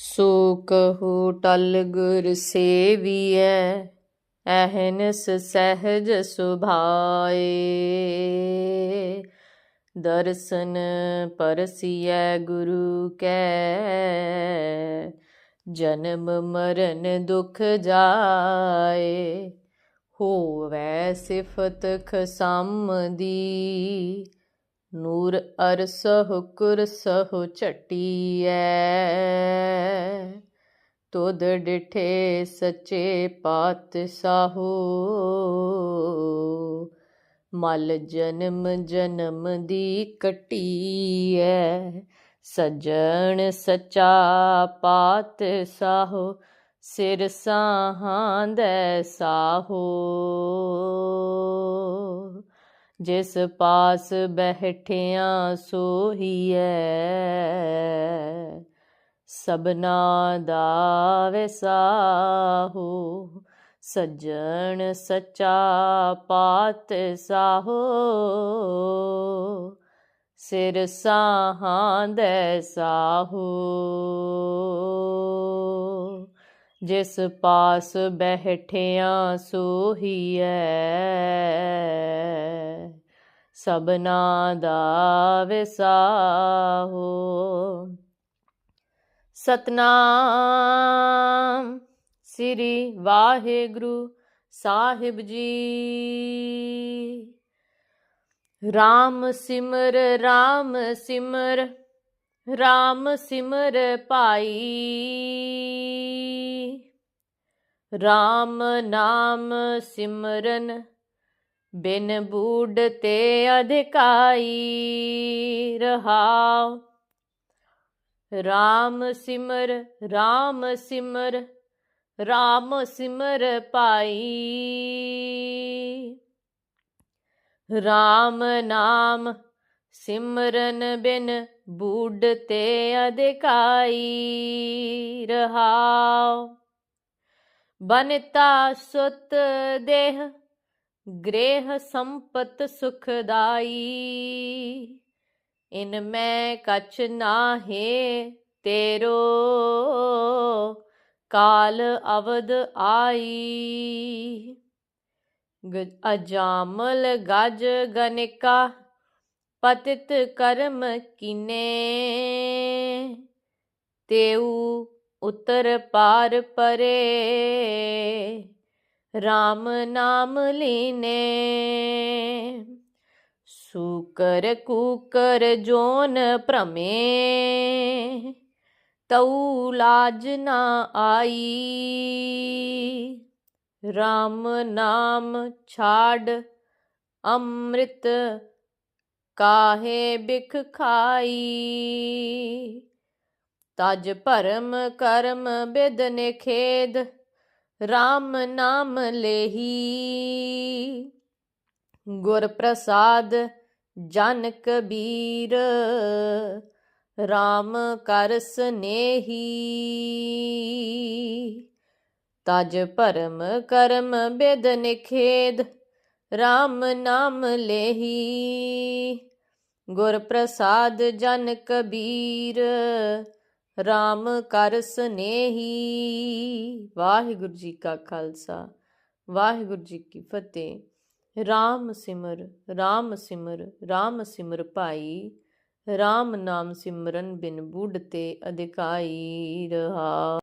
ਸੋ ਕਹੋ ਟਲ ਗੁਰ ਸੇਵੀਐ ਅਹਨਸ ਸਹਿਜ ਸੁਭਾਏ। ਦਰਸ਼ਨ ਪਰਸੀਐ ਗੁਰੂ ਕੈ, ਜਨਮ ਮਰਨ ਦੁਖ ਜਾਏ। ਹੋਵੈ ਸਿਫਤ ਖਸਮ ਦੀ ਨੂਰ ਅਰਸਹੁ ਕੁਰਸਹੁ ਝਟੀਐ। ਤੁਧ ਡਿਠੇ ਸੱਚੇ ਪਾਤਸ਼ਾਹੋ। ਮਲ ਜਨਮ ਜਨਮ ਦੀ ਕਟੀ ਕਟੀਐ, ਸਜਣ ਸਚਾ ਪਾਤਸ਼ਾਹੋ, ਸਿਰ ਸਾਹਾਂਦੈ ਸਾਹੋ। ਜਿਸ ਪਾਸ ਬਹਿਠਿਆਂ ਸੋਹੀਐ ਸਬਨਾ ਦਾ ਵਿਸਾਹੋ ਸੱਜਣ ਸੱਚਾ ਪਾਤ ਸਾਹੋ। ਸਿਰ ਸਾਹਾਂਦੈ ਸਾਹੋ। ਜਿਸ ਪਾਸ ਬਹਿਠਿਆਂ ਸੋਹੀਐ ਸਬਨਾ ਦਾ ਵਿਸਾਹੋ ਸਤਨਾਮ। ਸ੍ਰੀ ਵਾਹਿਗੁਰੂ ਸਾਹਿਬ ਜੀ। RAM ਸਿਮਰ RAM ਸਿਮਰ RAM ਸਿਮਰ ਭਾਈ। RAM ਨਾਮ ਸਿਮਰਨ, ਬਿਨ ਬੂਡ ਤੇ ਅਧਿਕਾਈ ਰਹਾਉ। RAM ਸਿਮਰ RAM ਸਿਮਰ RAM ਸਿਮਰ ਪਾਈ। RAM ਨਾਮ ਸਿਮਰਨ ਬਿਨ ਬੂਡ ਤੇ ਅਧਿਕਾਈ ਰਹਾਉ। ਬਨਤਾ ਸੁਤ ਦੇਹ, ਗ੍ਰੇਹ ਸੰਪਤ ਸੁਖਦਾਈ। ਇਨ ਮੈਂ ਕਛ ਨਾਹੇ ਤੇਰੋ, ਕਾਲ ਅਵਦ ਆਈ। ਅਜਾਮਲ ਗਜ ਗਨਿਕਾ, ਪਤਿਤ ਕਰਮ ਕਿਨੇ। ਤੇਉ ਉਤਰ ਪਾਰ ਪਰੇ RAM ਨਾਮ ਲੀਨੇ। ਸੂਕਰ ਕੂਕਰ ਜੋਨ ਭ੍ਰਮੇ, ਤਉ ਲਾਜ ਨਾ ਆਈ। RAM ਨਾਮ ਛਾੜ, ਅੰਮ੍ਰਿਤ ਕਾਹੇ ਬਿਖ ਖਾਈ। ਤਜ ਭਰਮ ਕਰਮ ਬਿਦ ਨਿਖੇਦ RAM ਨਾਮ ਲੇਹੀ। ਗੁਰ ਪ੍ਰਸਾਦ ਜਨ ਕਬੀਰ RAM ਕਰ ਸਨੇਹੀ ਤਜ ਭਰਮ ਕਰਮ ਬੇਦ ਨਿਖੇਦ RAM ਨਾਮ ਲੇਹੀ। ਗੁਰ ਪ੍ਰਸਾਦ ਜਨ ਕਬੀਰ RAM ਕਰ ਸਨੇਹੀ ਵਾਹਿਗੁਰੂ ਜੀ ਕਾ ਖਾਲਸਾ, ਵਾਹਿਗੁਰੂ ਜੀ ਕੀ ਫਤਿਹ। RAM ਸਿਮਰ RAM ਸਿਮਰ RAM ਸਿਮਰ ਭਾਈ RAM ਨਾਮ ਸਿਮਰਨ ਬਿਨ ਬੁੱਢ ਤੇ ਅਧਿਕਾਈ ਰਹਾ।